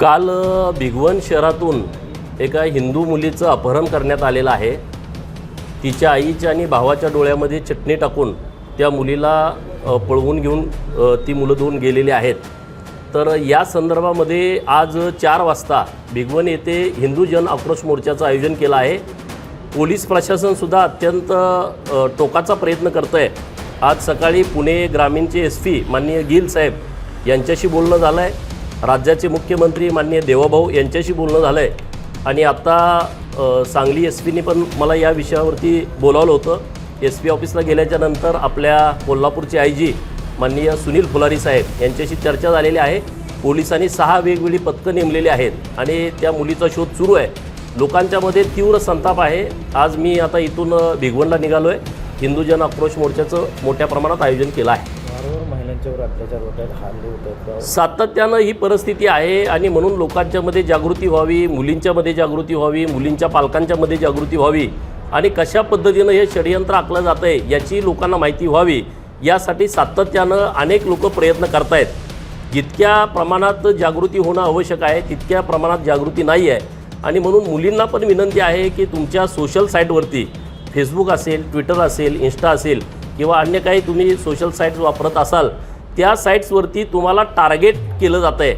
काल भिगवन भिगवण शहरातून एका हिंदू मुलीचं अपहरण करण्यात आलेलं आहे. तिच्या आईच्या आणि भावाच्या डोळ्यामध्ये चटणी टाकून त्या मुलीला पळवून घेऊन ती मुलं दोन गेलेली आहेत. तर या संदर्भामध्ये आज चार वाजता भिगवण येथे हिंदू जन आक्रोश मोर्चाचं आयोजन केलं आहे. पोलीस प्रशासनसुद्धा अत्यंत टोकाचा प्रयत्न करतं आहे आज सकाळी पुणे ग्रामीणचे एस पी माननीय गिल साहेब यांच्याशी बोलणं झालं आहे राज्याचे मुख्यमंत्री माननीय देवाभाऊ यांच्याशी बोलणं झालं आहे आणि आत्ता सांगली एस पीने पण मला या विषयावरती बोलावलं होतं. एस पी ऑफिसला गेल्याच्यानंतर आपल्या कोल्हापूरचे आय जी माननीय सुनील फुलारी साहेब यांच्याशी चर्चा झालेली आहे. पोलिसांनी सहा वेगवेगळी पथकं नेमलेली आहेत आणि त्या मुलीचा शोध सुरू आहे. लोकांच्यामध्ये तीव्र संताप आहे. आज मी आता इथून भिगवणला निघालो आहे हिंदू जन आक्रोश मोर्चाचं मोठ्या प्रमाणात आयोजन केलं आहे. त्यांच्यावर अत्याचार होत आहेत हल्ले होत आहेत सातत्यानं ही परिस्थिती आहे आणि म्हणून लोकांच्यामध्ये जागृती व्हावी मुलींच्यामध्ये जागृती व्हावी मुलींच्या पालकांच्यामध्ये जागृती व्हावी आणि कशा पद्धतीनं हे षडयंत्र आखलं जातं आहे याची लोकांना माहिती व्हावी यासाठी सातत्यानं अनेक लोक प्रयत्न करतायत. जितक्या प्रमाणात जागृती होणं आवश्यक आहे तितक्या प्रमाणात जागृती नाही आहे. आणि म्हणून मुलींना पण विनंती आहे की तुमच्या सोशल साईटवरती फेसबुक असेल ट्विटर असेल इन्स्टा असेल किंवा अन्य काही तुम्ही सोशल साईट्स वापरत असाल त्या साईट्सवरती तुम्हाला टार्गेट केलं जातं आहे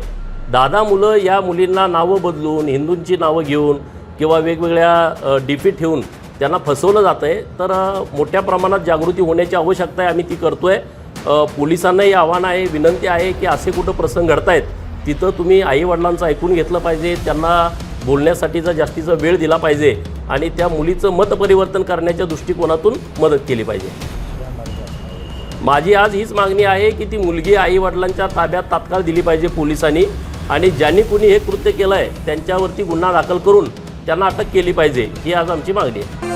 दादा मुलं या मुलींना नावं बदलून हिंदूंची नावं घेऊन किंवा वेगवेगळ्या डीपी ठेवून त्यांना फसवलं जातं आहे तर मोठ्या प्रमाणात जागृती होण्याची आवश्यकता आहे आम्ही ती करतो आहे पोलिसांनाही आव्हान आहे विनंती आहे की असे कुठं प्रसंग घडत आहेत तिथं तुम्ही आईवडिलांचं ऐकून घेतलं पाहिजे. त्यांना बोलण्यासाठीचा जास्तीचा वेळ दिला पाहिजे आणि त्या मुलीचं मतपरिवर्तन करण्याच्या दृष्टिकोनातून मदत केली पाहिजे. माझी आज हीच मागणी आहे की ती मुलगी आई वडिलांच्या ताब्यात तात्काळ दिली पाहिजे पोलिसांनी आणि ज्यांनी कुणी हे कृत्य केलं आहे त्यांच्यावरती गुन्हा दाखल करून त्यांना अटक केली पाहिजे ही आज आमची मागणी आहे.